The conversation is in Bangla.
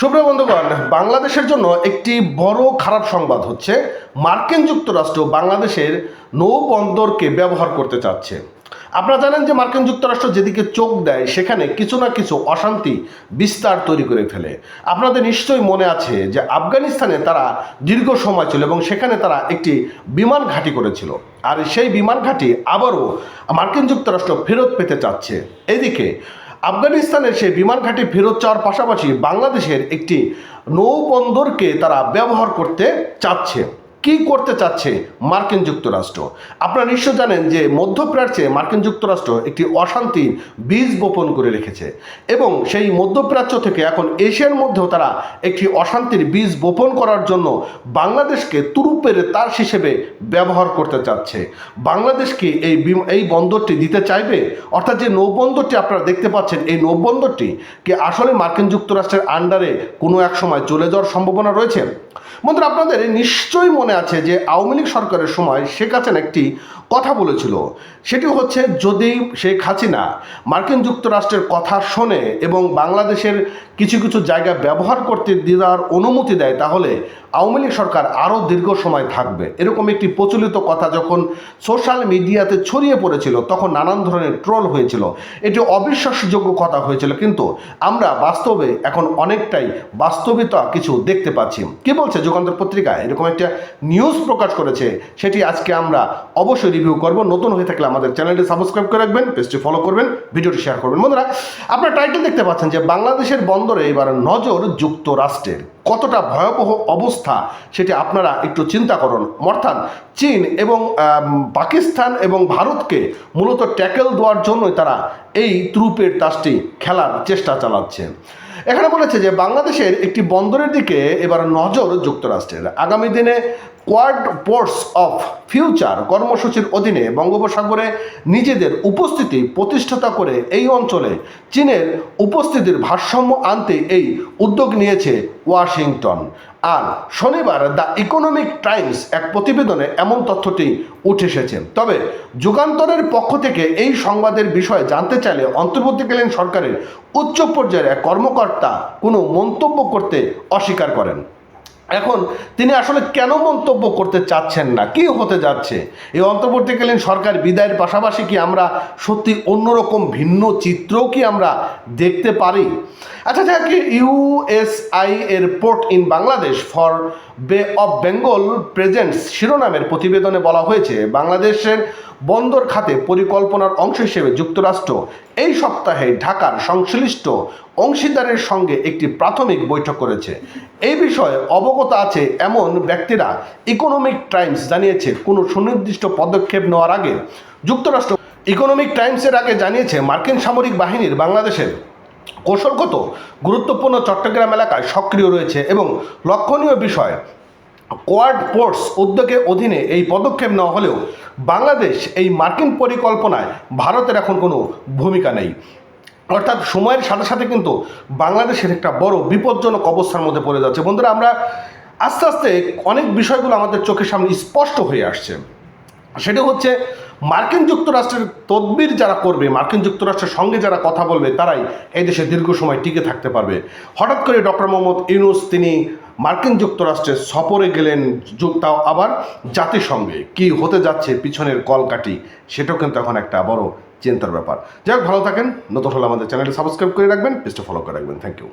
সুপ্রিয় বন্ধুগণ, বাংলাদেশের জন্য একটি বড় খারাপ সংবাদ হচ্ছে, মার্কিন যুক্তরাষ্ট্র বাংলাদেশের নৌবন্দরকে ব্যবহার করতে চাচ্ছে। আপনারা জানেন যে মার্কিন যুক্তরাষ্ট্র যেদিকে চোখ দেয়, সেখানে কিছু না কিছু অশান্তি বিস্তার তৈরি করে ফেলে। আপনাদের নিশ্চয়ই মনে আছে যে আফগানিস্তানে তারা দীর্ঘ সময় ছিল এবং সেখানে তারা একটি বিমান ঘাঁটি করেছিল। আর সেই বিমান ঘাঁটি আবারও মার্কিন যুক্তরাষ্ট্র ফেরত পেতে চাচ্ছে। এদিকে আফগানিস্তানের সেই বিমান ঘাঁটি ফেরত চাওয়ার পাশাপাশি বাংলাদেশের একটি নৌবন্দরকে তারা ব্যবহার করতে চাচ্ছে। কি করতে চাচ্ছে মার্কিন যুক্তরাষ্ট্র? আপনারা নিশ্চয় জানেন যে মধ্যপ্রাচ্যে মার্কিন যুক্তরাষ্ট্র একটি অশান্তি বীজ বপন করে রেখেছে এবং সেই মধ্যপ্রাচ্য থেকে এখন এশিয়ার মধ্যেও তারা একটি অশান্তির বীজ বপন করার জন্য বাংলাদেশকে তুরুপের তার হিসেবে ব্যবহার করতে চাচ্ছে। বাংলাদেশকে এই এই বন্দরটি দিতে চাইবে? অর্থাৎ যে নৌবন্দরটি আপনারা দেখতে পাচ্ছেন, এই নৌবন্দরটি কি আসলে মার্কিন যুক্তরাষ্ট্রের আন্ডারে কোনো এক সময় চলে যাওয়ার সম্ভাবনা রয়েছে? বন্ধুরা, আপনাদের নিশ্চয়ই মনে আছে যে আওয়ামী লীগ সরকারের সময় শেখ হাসিনা একটি কথা বলেছিল। সেটি হচ্ছে, যদি শেখ হাসিনা মার্কিন যুক্তরাষ্ট্রের কথা শোনে এবং বাংলাদেশের কিছু কিছু জায়গা ব্যবহার করতে দেওয়ার অনুমতি দেয়, তাহলে আওয়ামী লীগ সরকার আরও দীর্ঘ সময় থাকবে। এরকম একটি প্রচলিত কথা যখন সোশ্যাল মিডিয়াতে ছড়িয়ে পড়েছিল, তখন নানান ধরনের ট্রোল হয়েছিল। এটি অবিশ্বাসযোগ্য কথা হয়েছিল, কিন্তু আমরা বাস্তবে এখন অনেকটাই বাস্তবিতা কিছু দেখতে পাচ্ছি। কি বলছে যুগান্তর পত্রিকা এরকম একটা নিউজ প্রকাশ করেছে, সেটি আজকে আমরা অবশ্যই রিভিউ করব। নতুন হয়ে থাকলে আমাদের চ্যানেলটি সাবস্ক্রাইব করে রাখবেন পেজটি ফলো করবেন, ভিডিওটি শেয়ার করবেন। বন্ধুরা, আপনার টাইটেল দেখতে পাচ্ছেন যে বাংলাদেশের বন্দরে এবার নজর যুক্তরাষ্ট্রের। কতটা ভয়াবহ অবস্থা সেটি আপনারা একটু চিন্তা করুন। অর্থাৎ চীন এবং পাকিস্তান এবং ভারতকে মূলত ট্যাকেল দেওয়ার জন্যই তারা এই ত্রুপের তাসটি খেলার চেষ্টা চালাচ্ছে। এখানে বলেছে যে বাংলাদেশের একটি বন্দরের দিকে এবার নজর যুক্তরাষ্ট্রের। আগামী দিনে কোয়াড পোর্টস অফ ফিউচার কর্মসূচির অধীনে বঙ্গোপসাগরে নিজেদের উপস্থিতি প্রতিষ্ঠাতা করে এই অঞ্চলে চীনের উপস্থিতির ভারসাম্য আনতে এই উদ্যোগ নিয়েছে ওয়াশিংটন। আর শনিবার দ্য ইকোনমিক টাইমস এক প্রতিবেদনে এমন তথ্যটি উঠে এসেছে। তবে যুগান্তরের পক্ষ থেকে এই সংবাদের বিষয়ে জানতে চাইলে অন্তর্বর্তীকালীন সরকারের উচ্চ পর্যায়ের এক কর্মকর্তা কোনো মন্তব্য করতে অস্বীকার করেন। এখন তিনি আসলে কেন মন্তব্য করতে চাচ্ছেন না? কি হতে যাচ্ছে? এই অন্তর্বর্তীকালীন সরকার বিদায়ের পাশাপাশি কি আমরা সত্যি অন্যরকম ভিন্ন চিত্রও কি আমরা দেখতে পারি? আচ্ছা যাক ইউএসআই এর port in Bangladesh for Bay of Bengal presents শিরোনামের প্রতিবেদনে বলা হয়েছে, বাংলাদেশের বন্দর খাতে পরিকল্পনার অংশ হিসেবে যুক্তরাষ্ট্র এই সপ্তাহে ঢাকার সংশ্লিষ্ট অংশীদারের সঙ্গে একটি প্রাথমিক বৈঠক করেছে। এই বিষয়ে অবগত আছে এমন ব্যক্তিরা ইকোনমিক টাইমস জানিয়েছে, কোনো সুনির্দিষ্ট পদক্ষেপ নেওয়ার আগে যুক্তরাষ্ট্র ইকোনমিক টাইমসের আগে জানিয়েছে, মার্কিন সামরিক বাহিনীর বাংলাদেশের কৌশলগত গুরুত্বপূর্ণ চট্টগ্রাম এলাকায় সক্রিয় রয়েছে এবং লক্ষণীয় বিষয়, কোয়াড পোর্টস উদ্যোগের অধীনে এই পদক্ষেপ নেওয়া হলেও বাংলাদেশ এই মার্কিন পরিকল্পনায় ভারতের এখন কোনো ভূমিকা নেই। অর্থাৎ সময়ের সাথে সাথে কিন্তু বাংলাদেশের একটা বড় বিপজ্জনক অবস্থার মধ্যে পড়ে যাচ্ছে। বন্ধুরা, আমরা আস্তে আস্তে অনেক বিষয়গুলো আমাদের চোখের সামনে স্পষ্ট হয়ে আসছে। সেটা হচ্ছে মার্কিন যুক্তরাষ্ট্রের তদবির যারা করবে, মার্কিন যুক্তরাষ্ট্রের সঙ্গে যারা কথা বলবে, তারাই এই দেশে দীর্ঘ সময় টিকে থাকতে পারবে। হঠাৎ করে ডক্টর মোহাম্মদ ইউনুস তিনি মার্কিন যুক্তরাষ্ট্রে সফরে গেলেন তাও আবার জাতিসংঘে। কি হতে যাচ্ছে পিছনের কলকাটি সেটাও কিন্তু এখন একটা বড় চিন্তার ব্যাপার। যাই হোক, ভালো থাকেন। নতুন হলে আমাদের চ্যানেলটি সাবস্ক্রাইব করে রাখবেন, পেজটা ফলো করে রাখবেন। Thank you